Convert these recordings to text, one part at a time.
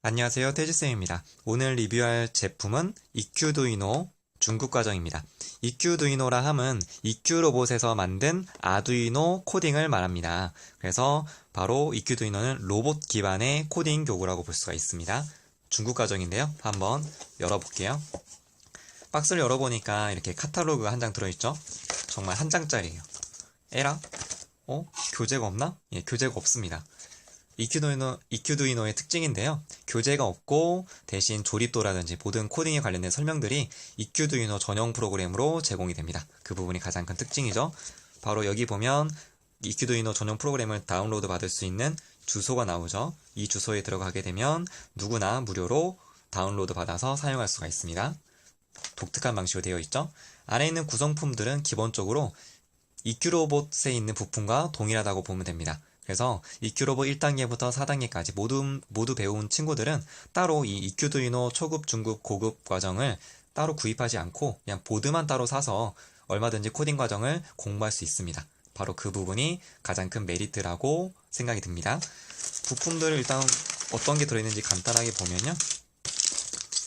안녕하세요. 태지쌤입니다. 오늘 리뷰할 제품은 EQ두이노 중국 과정입니다. EQ두이노라 함은 EQ 로봇에서 만든 아두이노 코딩을 말합니다. 그래서 바로 EQ두이노는 로봇 기반의 코딩 교구라고 볼 수가 있습니다. 중국 과정인데요. 한번 열어볼게요. 박스를 열어보니까 이렇게 카탈로그가 한장 들어있죠? 정말 한 장짜리예요. 에라? 어? 교재가 없나? 예, 교재가 없습니다. EQ두이노, EQ두이노의 특징인데요. 교재가 없고 대신 조립도라든지 모든 코딩에 관련된 설명들이 EQ두이노 전용 프로그램으로 제공이 됩니다. 그 부분이 가장 큰 특징이죠. 바로 여기 보면 EQ두이노 전용 프로그램을 다운로드 받을 수 있는 주소가 나오죠. 이 주소에 들어가게 되면 누구나 무료로 다운로드 받아서 사용할 수가 있습니다. 독특한 방식으로 되어 있죠. 안에 있는 구성품들은 기본적으로 EQ로봇에 있는 부품과 동일하다고 보면 됩니다. 그래서 EQ로봇 1단계부터 4단계까지 모두, 모두 배운 친구들은 따로 이 EQ두이노 초급, 중급, 고급 과정을 따로 구입하지 않고 그냥 보드만 따로 사서 얼마든지 코딩 과정을 공부할 수 있습니다. 바로 그 부분이 가장 큰 메리트라고 생각이 듭니다. 부품들을 일단 어떤 게 들어있는지 간단하게 보면요.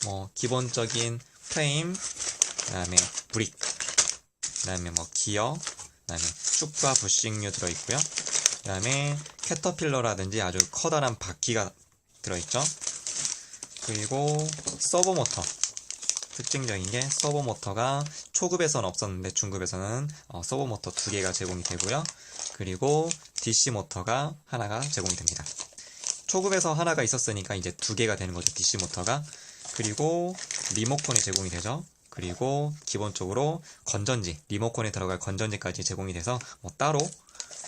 뭐, 기본적인 프레임, 그 다음에 브릭, 그 다음에 뭐 기어, 그 다음에 쑥과 부싱류 들어있고요. 그 다음에 캐터필러라든지 아주 커다란 바퀴가 들어있죠. 그리고 서버 모터. 특징적인 게 서버 모터가 초급에서는 없었는데 중급에서는 어, 서버 모터 두 개가 제공이 되고요. 그리고 DC 모터가 하나가 제공이 됩니다. 초급에서 하나가 있었으니까 이제 두 개가 되는 거죠. DC 모터가. 그리고 리모컨이 제공이 되죠. 그리고 기본적으로 건전지, 리모컨에 들어갈 건전지까지 제공이 돼서 뭐 따로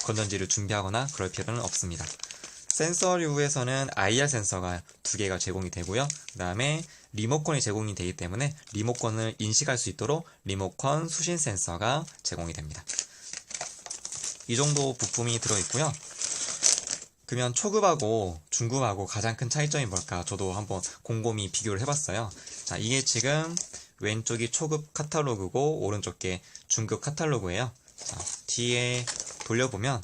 건전지를 준비하거나 그럴 필요는 없습니다. 센서류에서는 IR 센서가 두 개가 제공이 되고요. 그 다음에 리모컨이 제공이 되기 때문에 리모컨을 인식할 수 있도록 리모컨 수신 센서가 제공이 됩니다. 이 정도 부품이 들어있고요. 그러면 초급하고 중급하고 가장 큰 차이점이 뭘까? 저도 한번 곰곰이 비교를 해봤어요. 자, 이게 지금 왼쪽이 초급 카탈로그고 오른쪽 게 중급 카탈로그예요. 자, 뒤에 돌려보면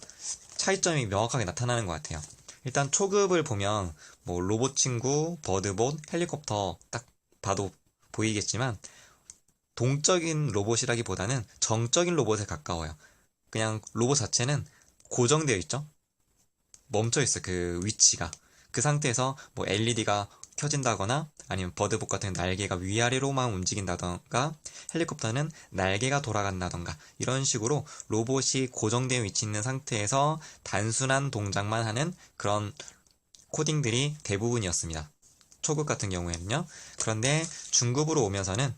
차이점이 명확하게 나타나는 것 같아요. 일단 초급을 보면 뭐 로봇 친구, 버드봇, 헬리콥터 딱 봐도 보이겠지만 동적인 로봇이라기보다는 정적인 로봇에 가까워요. 그냥 로봇 자체는 고정되어 있죠. 멈춰 있어 그 위치가. 그 상태에서 뭐 LED가 켜진다거나 아니면 버드봇 같은 날개가 위아래로만 움직인다던가 헬리콥터는 날개가 돌아간다던가 이런 식으로 로봇이 고정된 위치 있는 상태에서 단순한 동작만 하는 그런 코딩들이 대부분이었습니다. 초급 같은 경우에는요. 그런데 중급으로 오면서는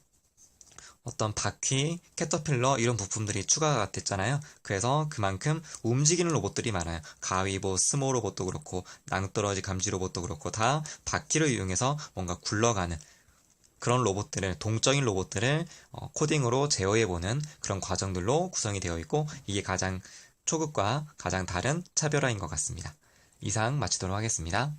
어떤 바퀴, 캐터필러 이런 부품들이 추가가 됐잖아요. 그래서 그만큼 움직이는 로봇들이 많아요. 가위보, 스모 로봇도 그렇고 낭떠러지 감지 로봇도 그렇고 다 바퀴를 이용해서 뭔가 굴러가는 그런 로봇들을 동적인 로봇들을 어, 코딩으로 제어해보는 그런 과정들로 구성이 되어 있고 이게 가장 초급과 가장 다른 차별화인 것 같습니다. 이상 마치도록 하겠습니다.